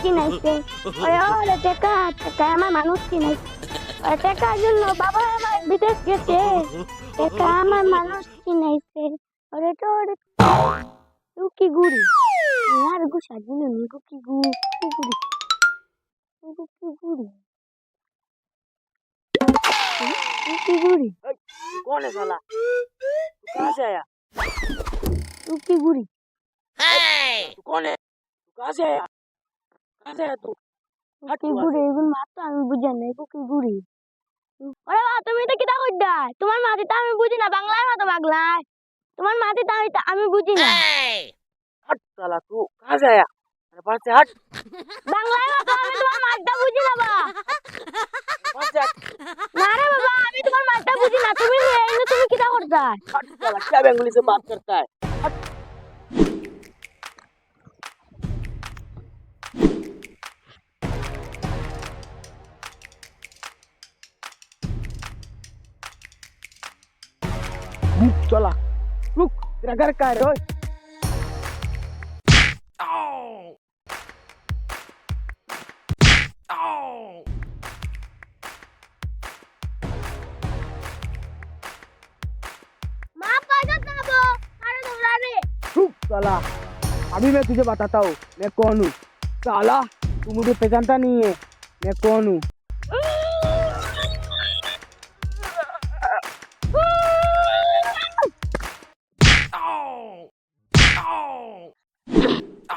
কিনাইছে ওরে ওরে টেকা টেকা আমার মানুষ কিনাইছে ওরে টেকার জন্য বাবা আমার বিদেশ গেছে টেকা আমার মানুষ কিনাইছে ওরে তো ওরে টুকি গুড়ি আর গুসা দিন টুকি গুড়ি গুড়ি টুকি গুড়ি टूकी गुड़ी कौन है साला तू कहाँ से आया टूकी गुड़ी तू कौन है तू कहाँ से आया আছে এত। গুড়ি এগুলো মাছ তো আমি বুঝি না তোমার মাঝে আমি বুঝি না বাংলায় মাতো বাংলায়। তোমার মাঝে তো আমি বুঝি না। বাংলায় মাতো আমি তোমার মাছটা বুঝি না বা বাবা আমি তোমার মাছটা বুঝি না তুমি তুমি কিটা করতা? चला। रुक तेरा घर का है साला अभी मैं तुझे बताता हूँ मैं कौन हूँ? साला तू मुझे पहचानता नहीं है मैं कौन हूँ?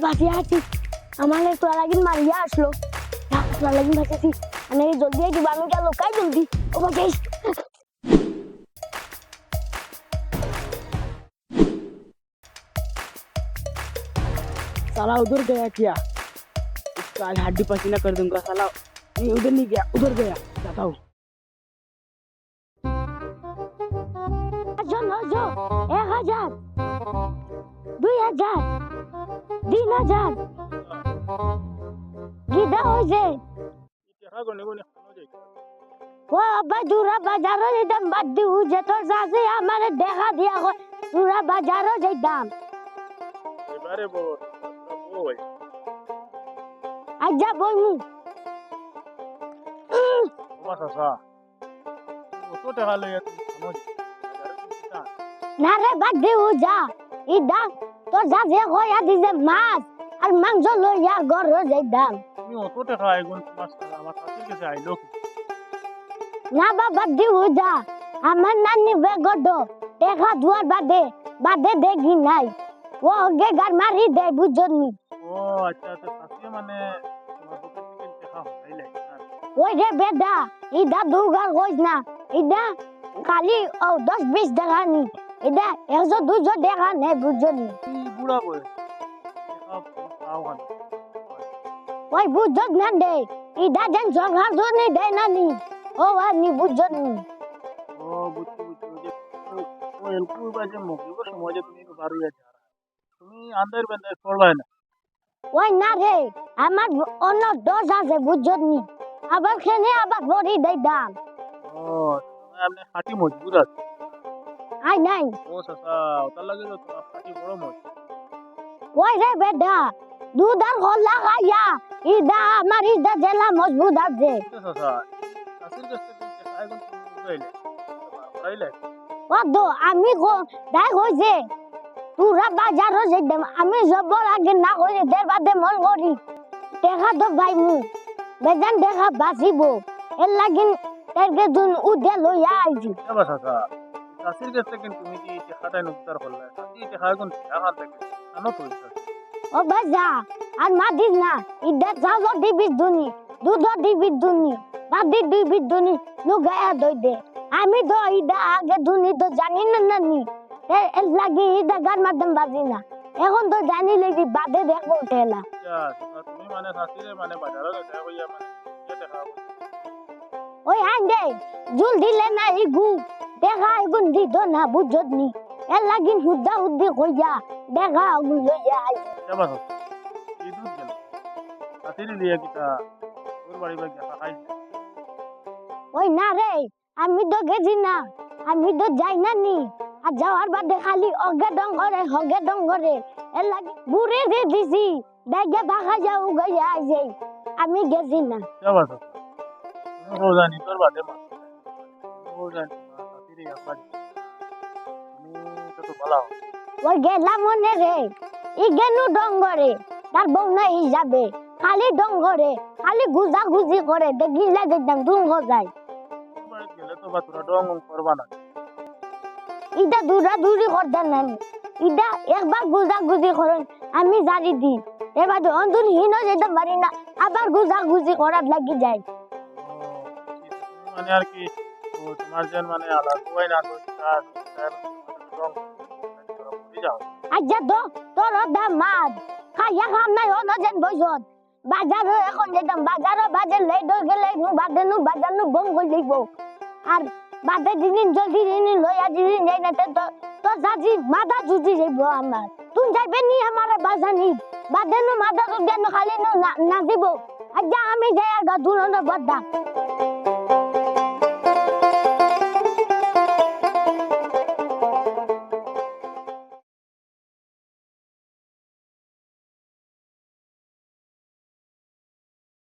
তুই মারি মারি মারি মারি Ya, বাসি আছি আমার তোরা লাগিন মারিয়া আসলো Ya, তোরা লাগিন বাঁচাছি আমি জলদি আইছি বানু গেল কাই জলদি ও বাঁচাইস साला उधर गया क्या इसका आज हड्डी पसीना कर दूंगा साला नहीं उधर नहीं गया उधर गया जाता हूँ শোনো শো এক হাজার দুই হাজার তিন হাজার। গিদা হয়েছে ও আব্বা দুরা বাজারও যেতাম বাদ দিউ যে তোর চাষে আমার দেখা দিয়া হয় দুরা বাজারও যেতাম এবারে বল বল। আজ যা বইমু। তোমার চাচা কত টাকা লাগে? তুমি জানো না রে বাদ দিউ যা। ইদা তোর চাষে কয়া দিছে মাছ আর মাংস লইয়া ঘর আইলো কি? না বাবা দিউ যা। আমার নানি বেগড দেখা দুয়ার বাদে বাদে দেখি নাই। ও গে গার মারি দে বুঝনি ও আচ্ছা তো চাষি মানে ওই রে বেদা ইদা দুগার কইস না। ইদা খালি ও দশ বিশ টাকা বুড়া ওই না দে ইদা যেন সরকার জন্য দে না নি? ও আর নি বুঝনি ও বুঝছি বুঝছি ও- ও এলকু বাজে মুগিব সমাজে তুমি বারো যাচ্ছ তুমি আন্দার বেন্দার করবাই না। ওই না রে আমার অন্য আছে আবার আবার ভরি দেই দাম। ও আপনি আছে। আই নাই ও চাচা ওটার লাগে তো তোমার বড় মজবুত ওই রে বেটা? দুধ আর হল্লা খাইয়া ইদা আমার ইদা জেলা মজবুত আছে। তুমি উঠাইলে আমি কো- তাই কইছে তুরা বাজারও যেতাম আমি সবর আগে না করি দের বাদে মন করি দেখা তো ভাই মু বেজান দেখা বাঁচিব। এর লাগিন তেরকে দুন উদে লইয়া আইছি এবার ও বাজা আর না। ইদা দুনি দুধ দিবি দুনি বাদি দিবি দুনি লুগায়া দই দে। আমি তো ইদা আগে দুনি তো জানি না এ- এর লাগি দেখার মাধ্যম বাজি না। এখন তো জানি লেগি বাদে দেখব ঠেলা তুমি মানে মানে বাজারত দেখা কইয়া মানে কই ওই আঙ্গে জুল দিলে না ইগু। দেখা এগুন দিত না বুঝত নি। এর লাগি হুদ্দা হুদ্দি কইয়া দেখা ওগুন লইয়া আই। যাবা তো কি গেল। শাস্তিরে লিয়া কিতা তোর বাড়ি বা গেছা খাই ওই না রে আমি তো গেছি না আমি তো যাই না নি। আর যাওয়ার বাদে খালি অগে ডং করে হগে ডং করে এর লাগি ঘুরে দিয়ে দিছি দেখে দেখা যাও গইয়া আইছে আমি গেছি না। যাবা তো জানি তোর বাদে মা হো জানি। ওই গেলাম মনে রে ই গেনু ডঙ্গরে তার বউ না ই যাবে খালি ডঙ্গরে খালি গুজা গুজি করে দেখিলে দেখতাম দুঙ্গ যায়। গেলে ইটা দূরা দূরি ইটা একবার গুজা গুজি করেন আমি জানি দিই। এবার অন্তর হীন যেতে পারি না আবার গুজা গুজি করার লাগি যায়। মানে আর কি ও তোমার যেন মানে সবাই না তো তার তার তো, তোর দাম মাছ খাইয়া খাম নাই, অন্য যেন বইছত বাজারও এখন যেতাম বাজারও বাজার লেট হয়ে গেলে নু বাদে নু বাজার নু বং করে দিব আর বাদে দিন জলদি দিন লইয়া দিন যাই না তো তো সাজি মাথা জুজি যাইব আমার। তুমি যাইবে নি আমার বাজানি? বাদে নু মাথা জুজি খালি নু না দিব আচ্ছা আমি যাই আর গাদুন বদ্দা